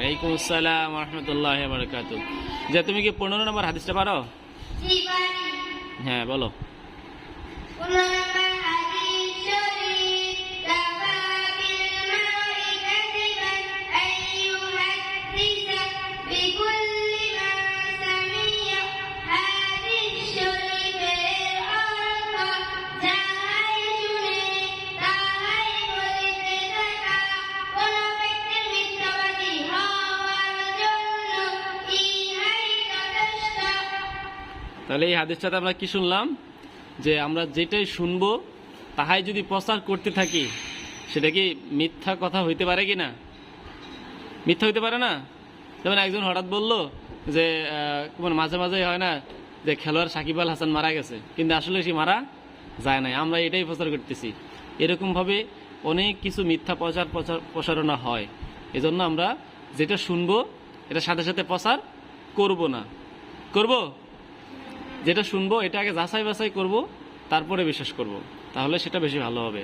ওয়ালাইকুম আসসালাম রহমতুল্লাহ বারকাত যে তুমি কি পনেরো নম্বর হাদিসটা পারো? হ্যাঁ বলো। তাহলে এই হাদিসটাতে আমরা কি শুনলাম? যে আমরা যেটাই শুনব, তাহাই যদি প্রচার করতে থাকি, সেটা কি মিথ্যা কথা হইতে পারে কি না মিথ্যা হইতে পারে না? যেমন একজন হঠাৎ বলল যে মাঝে মাঝে হয় না যে খেলোয়াড় সাকিব আল হাসান মারা গেছে, কিন্তু আসলে সে মারা যায় নাই। আমরা এটাই প্রচার করতেছি। এরকমভাবে অনেক কিছু মিথ্যা প্রচার প্রচার প্রসারণা হয়। এজন্য আমরা যেটা শুনব এটা সাথে সাথে প্রচার করব না। করব? যেটা শুনব, এটা আগে যাচাই বাছাই করব, তারপরে বিশ্বাস করব। তাহলে সেটা বেশি ভালো হবে।